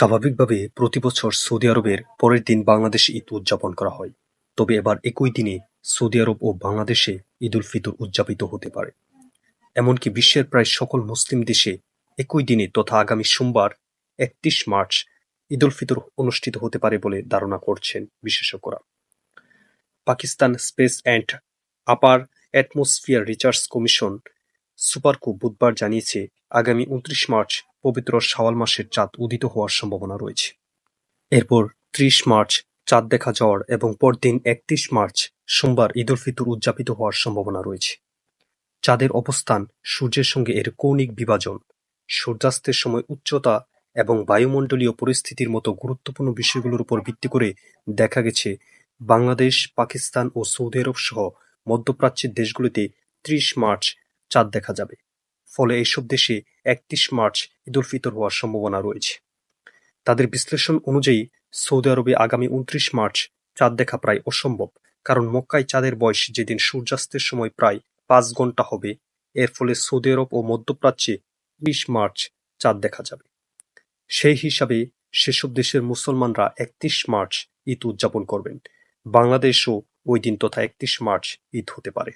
স্বাভাবিকভাবে প্রতিবছর সৌদি আরবের পরের দিন বাংলাদেশে ঈদ উদযাপন করা হয়। তবে এবার একই দিনে সৌদি আরব ও বাংলাদেশে ঈদুল ফিতর উদযাপিত হতে পারে। এমনকি বিশ্বের প্রায় সকল মুসলিম দেশে একই দিনে তথা আগামী সোমবার একত্রিশ মার্চ ঈদুল ফিতর অনুষ্ঠিত হতে পারে বলে ধারণা করছেন বিশেষজ্ঞরা। Pakistan space and upper atmosphere research commission সুপারকু বুধবার জানিয়েছে, আগামী উনত্রিশ মার্চ পবিত্র শাওয়াল মাসের চাঁদ উদিত হওয়ার সম্ভাবনা রয়েছে। এরপর ত্রিশ মার্চ, চাঁদ দেখা যাওয়ার এবং পরদিন একত্রিশ মার্চ, সোমবার ঈদুল ফিতর উদযাপিত হওয়ার সম্ভাবনা রয়েছে। চাঁদের অবস্থান, সূর্যের সঙ্গে এর কৌণিক বিভাজন, সূর্যাস্তের সময় উচ্চতা এবং বায়ুমণ্ডলীয় পরিস্থিতির মতো গুরুত্বপূর্ণ বিষয়গুলোর উপর ভিত্তি করে দেখা গেছে, বাংলাদেশ, পাকিস্তান ও সৌদি আরব সহ মধ্যপ্রাচ্যের দেশগুলিতে ত্রিশ মার্চ চাঁদ দেখা যাবে। ফলে এইসব দেশে একত্রিশ মার্চ ঈদুল ফিতর হওয়ার সম্ভাবনা রয়েছে। তাদের বিশ্লেষণ অনুযায়ী, সৌদি আরবে আগামী উনত্রিশ মার্চ চাঁদ দেখা প্রায় অসম্ভব, কারণ মক্কায় চাঁদের বয়স যেদিন সূর্যাস্তের সময় প্রায় পাঁচ ঘণ্টা হবে, এর ফলে সৌদি আরব ও মধ্যপ্রাচ্যে ত্রিশ মার্চ চাঁদ দেখা যাবে। সেই হিসাবে সেসব দেশের মুসলমানরা একত্রিশ মার্চ ঈদ উদযাপন করবেন। বাংলাদেশও ওই দিন তথা একত্রিশ মার্চ ঈদ হতে পারে।